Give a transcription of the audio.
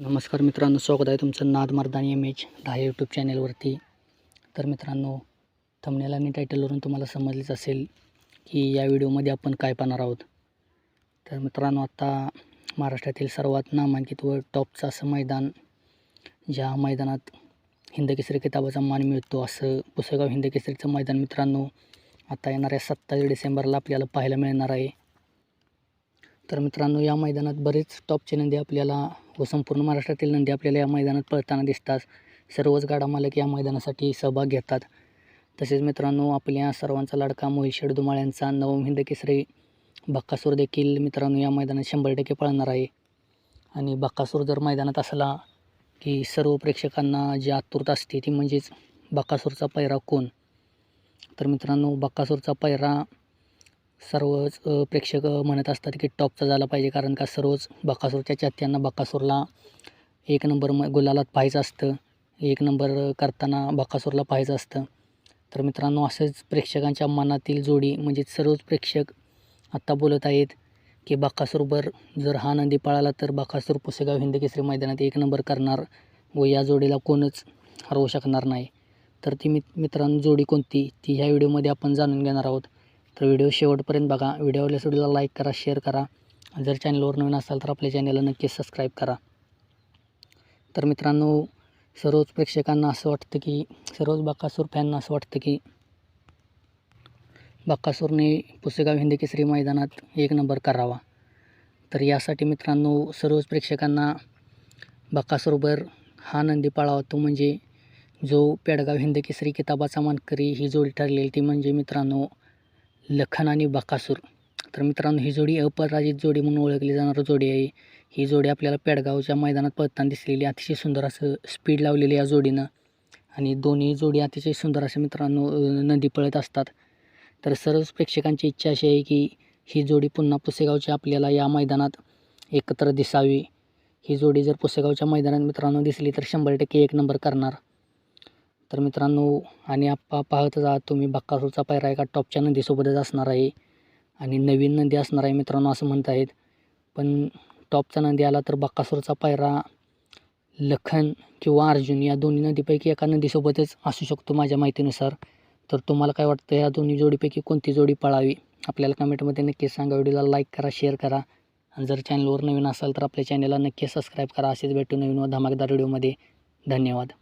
नमस्कार मित्रांनो स्वागत आहे तुमचं नाद मर्दानी एम एच दहा यूट्यूब चॅनेलवरती तर मित्रांनो थंबनेल आणि टायटलवरून तुम्हाला समजलेच असेल की या व्हिडिओमध्ये आपण काय पाहणार आहोत. तर मित्रांनो आत्ता महाराष्ट्रातील सर्वात नामांकित व टॉपचं असं मैदान ज्या मैदानात हिंदकेसरी किताबाचा मान मिळतो असं पुसेगाव हिंदकेसरीचं मैदान मित्रांनो आता येणाऱ्या सत्तावीस डिसेंबरला आपल्याला पाहायला मिळणार आहे. तर मित्रांनो या मैदानात बरेच टॉपचे नंदी आपल्याला व संपूर्ण महाराष्ट्रातील नंदी आपल्याला या मैदानात पळताना दिसतात. सर्वच गाडा मालक या मैदानासाठी सहभाग घेतात. तसेच मित्रांनो आपल्या सर्वांचा लाडका मोहिशेड धुमाळ यांचा नवम हिंद केसरी बक्कासूर देखील मित्रांनो या मैदानात शंभर टक्के पळणार आहे. आणि बक्कासूर जर मैदानात असला की सर्व प्रेक्षकांना जी आतुरता असते ती म्हणजेच बक्कासूरचा पैरा कोण? तर मित्रांनो बक्कासूरचा पैरा सर्वच प्रेक्षक म्हणत असतात की टॉपचा झाला पाहिजे. कारण का सर्वच बकासूरच्या चाहत्यांना बकासूरला एक नंबर म गुलालात पाहायचं असतं. एक नंबर करताना बकासूरला पाहायचं असतं. तर मित्रांनो असेच प्रेक्षकांच्या मनातील जोडी म्हणजे सर्वच प्रेक्षक आत्ता बोलत आहेत की बकासूरवर जर हा नंदी पळाला तर बकासूर पुसेगाव हिंद केसरी मैदानात एक नंबर करणार व या जोडीला कोणच हरवू शकणार नाही. तर ती मित मित्रांनो जोडी कोणती? ती ह्या व्हिडिओमध्ये आपण जाणून घेणार आहोत. तर व्हिडिओ शेवटपर्यंत बघा. व्हिडिओ आवडल्यास व्हिडिओला लाईक करा शेअर करा. जर चॅनलवर नवीन असाल तर आपल्या चॅनलला नक्कीच सबस्क्राईब करा. तर मित्रांनो सर्वच प्रेक्षकांना असं वाटतं की सर्वच बाक्कासूर फॅनना असं वाटतं की बाक्कासूरने पुसेगाव हिंदी केसरी मैदानात एक नंबर करावा. तर यासाठी मित्रांनो सर्वच प्रेक्षकांना बक्कासूरवर हा नंदी पाळावा. तो म्हणजे जो पेडगाव हिंद केसरी किताबाचा मानकरी ही जोडी ठरलेली ती म्हणजे मित्रांनो लखन आणि बकासूर. तर मित्रांनो ही जोडी अपराजित जोडी म्हणून ओळखली जाणारी जोडी आहे. ही जोडी आपल्याला पेडगावच्या मैदानात पळताना दिसलेली अतिशय सुंदर असं स्पीड लावलेली या जोडीनं. आणि दोन्ही जोडी अतिशय सुंदर असे मित्रांनो नदी पळत असतात. तर सर्वच प्रेक्षकांची इच्छा अशी आहे की ही जोडी पुन्हा पुसेगावची आपल्याला या मैदानात एकत्र दिसावी. ही जोडी जर पुसेगावच्या मैदानात मित्रांनो दिसली तर शंभर टक्के एक नंबर करणार. तर मित्रांनो आणि आप्पा पाहतच आहात तुम्ही बक्कासूरचा पायरा एका टॉपच्या नदीसोबतच असणार आहे. आणि नवीन नदी असणार आहे मित्रांनो असं म्हणत आहेत. पण टॉपचा नदी आला तर बक्कासूरचा पायरा लखन किंवा अर्जुन या दोन्ही नदीपैकी एका नदीसोबतच असू शकतो माझ्या माहितीनुसार. तर तुम्हाला काय वाटतं या दोन्ही जोडीपैकी कोणती जोडी पळावी? आपल्याला कमेंटमध्ये नक्कीच सांगा. व्हिडिओला लाईक करा शेअर करा. आणि जर चॅनलवर नवीन असाल तर आपल्या चॅनलला नक्की सबस्क्राईब करा. असेच भेटू नवीन व धमाकदार व्हिडिओमध्ये धन्यवाद.